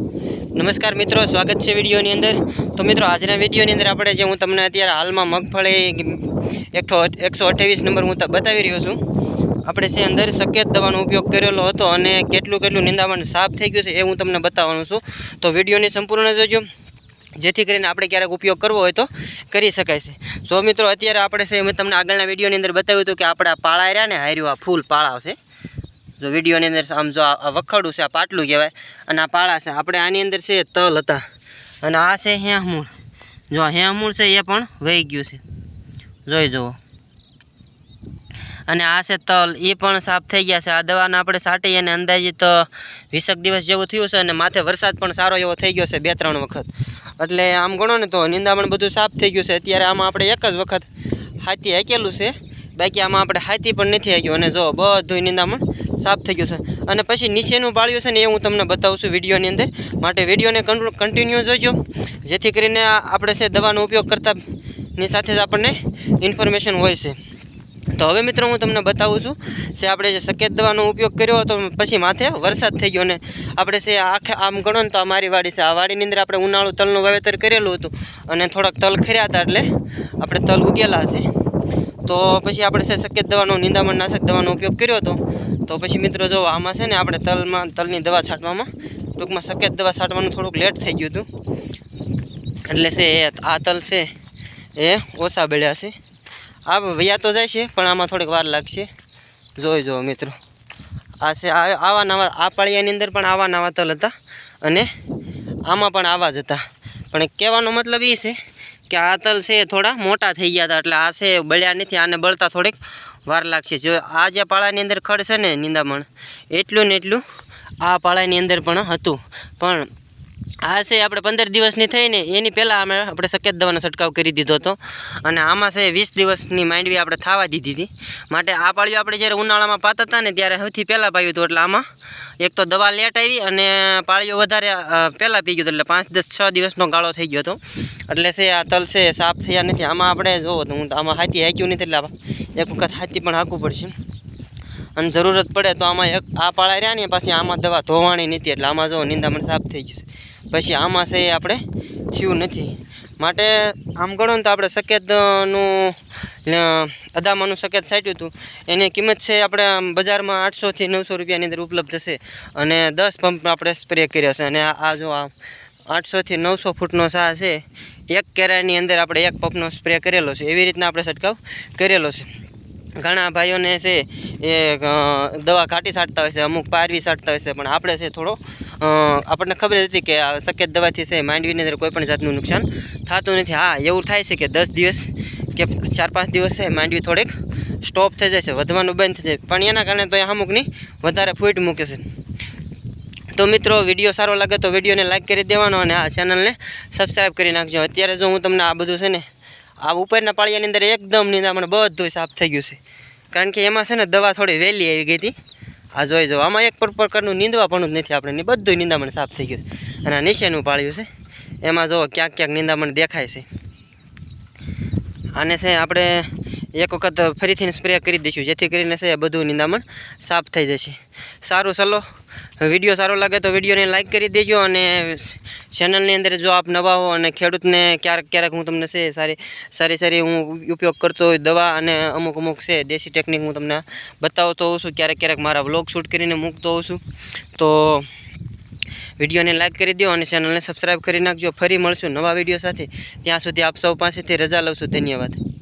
નમસ્કાર મિત્રો, સ્વાગત છે વિડીયોની અંદર. તો મિત્રો, આજના વિડીયોની અંદર આપણે જે હું તમને અત્યારે હાલમાં મગફળી એકસો એકસો અઠ્યાવીસ નંબર હું બતાવી રહ્યો છું. આપણે છે અંદર સકેત દવાનો ઉપયોગ કરેલો હતો અને કેટલું કેટલું નિંદામણ સાફ થઈ ગયું છે એ હું તમને બતાવવાનું છું. તો વિડીયોની સંપૂર્ણ જોજો. જેથી કરીને આપણે ક્યારેક ઉપયોગ કરવો હોય તો કરી શકાય છે. સો મિત્રો, અત્યારે આપણે છે મેં તમને આગળના વિડીયોની અંદર બતાવ્યું હતું કે આપણા પાળા રહ્યા ને, હાર્યું આ ફૂલ પાળા છે. જો વિડીયોની અંદર આમ જો આ વખડું છે, આ પાટલું કહેવાય, અને આ પાળા છે. આપણે આની અંદર છે તલ હતા. અને આ છે હેમૂળ. જો હેમૂળ છે એ પણ વહી ગયું છે. જોઈ જુઓ. અને આ છે તલ. એ પણ સાફ થઈ ગયા છે. આ દવાને આપણે સાટી અને અંદાજિત વીસેક દિવસ જેવું થયું છે અને માથે વરસાદ પણ સારો એવો થઈ ગયો છે બે ત્રણ વખત. એટલે આમ ગણો ને તો નિંદામણ બધું સાફ થઈ ગયું છે. અત્યારે આમાં આપણે એક જ વખત હાથી હાકેલું છે. બાકી આમાં આપણે હાથી પણ નથી હાક્યું. અને જો બધું નિંદામણ સાફ થઈ ગયું છે. અને પછી નીચેનું પાળ્યું છે ને એ હું તમને બતાવું છું વિડીયોની અંદર. માટે વિડીયોને કન્ટિન્યુ જોજો. જેથી કરીને આપણે છે દવાનો ઉપયોગ કરતાની સાથે જ આપણને ઇન્ફોર્મેશન હોય છે. તો હવે મિત્રો હું તમને બતાવું છું છે આપણે જે સકેત દવાનો ઉપયોગ કર્યો હતો, પછી માથે વરસાદ થઈ ગયો અને આપણે છે આખે આમ ગણો ને તો આ મારી વાડી છે. આ વાડીની અંદર આપણે ઉનાળું તલનું વાવેતર કરેલું હતું અને થોડાક તલ ખર્યા હતા એટલે આપણે તલ ઉગેલા છે. તો પછી આપણે છે સકેત દવાનો, નિંદામણ નાશક દવાનો ઉપયોગ કર્યો હતો તો પછી મિત્રો જો આમાં છે ને આપણે તલમાં, તલની દવા છાંટવામાં, ટૂંકમાં સફેદ દવા છાંટવાનું થોડુંક લેટ થઈ ગયું હતું. એટલે છે એ આ તલ છે એ ઓછા બળ્યા છે. આ વૈયા તો જાય છે, પણ આમાં થોડીક વાર લાગશે. જોઈ જુઓ મિત્રો. આ છે આવા નવા, આ પાળિયાની અંદર પણ આવા નવા તલ હતા અને આમાં પણ આવા જ હતા. પણ કહેવાનો મતલબ એ છે કે આ તલ છે થોડા મોટા થઈ ગયા હતા, એટલે આ છે બળ્યા નથી, આને બળતા થોડીક વાર લાગશે. જો આ જે પાળાની અંદર ખડ છે ને, નિંદામણ, એટલું ને એટલું આ પાળાની અંદર પણ હતું. પણ આ છે આપણે પંદર દિવસની થઈને એની પહેલાં અમે આપણે સકેત દવાનો છંટકાવ કરી દીધો હતો. અને આમાં છે વીસ દિવસની માંડવી આપણે થવા દીધી હતી. માટે આ પાળીઓ આપણે જ્યારે ઉનાળામાં પાતા હતા ને ત્યારે સૌથી પહેલાં પાયું હતું એટલે આમાં એક તો દવા લેટ આવી અને પાળીઓ વધારે પહેલાં પી ગયું એટલે પાંચ દસ છ દિવસનો ગાળો થઈ ગયો હતો. એટલે છે આ તલ છે સાફ થયા નથી. આમાં આપણે તો હું આમાં હાથી હાંક્યું નથી એટલે એક વખત હાથી પણ હાંકવું પડશે. અને જરૂરત પડે તો આમાં એક આ પાળા રહ્યા ને પછી આમાં દવા ધોવાણી નથી એટલે આમાં જો નિંદામણ સાફ થઈ ગયું છે. પછી આમાં છે એ આપણે થયું નથી. માટે આમ ગણો ને તો આપણે સકેતનું અદામાનું સકેત સાટ્યું હતું. એની કિંમત છે આપણે બજારમાં આઠસોથી નવસો રૂપિયાની અંદર ઉપલબ્ધ છે અને દસ પંપ આપણે સ્પ્રે કર્યા છે. અને આ જો આ આઠસોથી નવસો ફૂટનો સા છે, એક કેરાની અંદર આપણે એક પંપનો સ્પ્રે કરેલો છે. એવી રીતના આપણે છંટકાવ કરેલો છે. ઘણા ભાઈઓને છે એ દવા કાઢી છાંટતા હોય છે, અમુક પારવી છાંટતા હોય છે, પણ આપણે છે થોડો આપણને ખબર હતી કે સકેત દવાથી છે, માંડવીની અંદર કોઈપણ જાતનું નુકસાન થતું નથી. હા, એવું થાય છે કે દસ દિવસ કે ચાર પાંચ દિવસ છે, માંડવી થોડીક સ્ટોપ થઈ જાય છે, વધવાનું બંધ થઈ જાય. પણ એના કારણે તો એ અમુકની વધારે ફૂટ મૂકે છે. તો મિત્રો, વીડિયો સારો લાગે તો વિડીયોને લાઇક કરી દેવાનો અને આ ચેનલને સબસ્ક્રાઈબ કરી નાખજો. અત્યારે જો હું તમને આ બધું છે ને, આ ઉપરના પાળિયાની અંદર એકદમ નિંદામણ બધું સાફ થઈ ગયું છે. કારણ કે એમાં છે ને દવા થોડી વહેલી આવી ગઈ હતી. આ જોઈ જો આમાં એક પણ પ્રકારનું પણ જ નથી આપણે બધું નિંદામણ સાફ થઈ ગયું છે. અને આ નીચેનું પાળ્યું છે. એમાં જો ક્યાંક ક્યાંક નિંદામણ દેખાય છે. આને છે આપણે એક વખત ફરીથી સ્પ્રે કરી દઈશું, જેથી કરીને છે બધું નિંદામણ સાફ થઈ જશે. સારું, ચલો. વીડિયો સારો લાગે તો વિડીયોને લાઇક કરી દેજો અને ચેનલની અંદર જો આપ નવા હો અને ખેડૂતને ક્યારેક ક્યારેક હું તમને છે સારી સારી સારી હું ઉપયોગ કરતો હોય દવા અને અમુક અમુક છે દેશી ટેકનિક હું તમને બતાવતો હોઉં છું, ક્યારેક ક્યારેક મારા વ્લોગ શૂટ કરીને મૂકતો હોઉં છું. તો વિડીયોને લાઇક કરી દો અને ચેનલને સબસ્ક્રાઈબ કરી નાખજો. ફરી મળશું નવા વીડિયો સાથે. ત્યાં સુધી આપ સૌ પાસેથી રજા લઉં છું. ધન્યવાદ.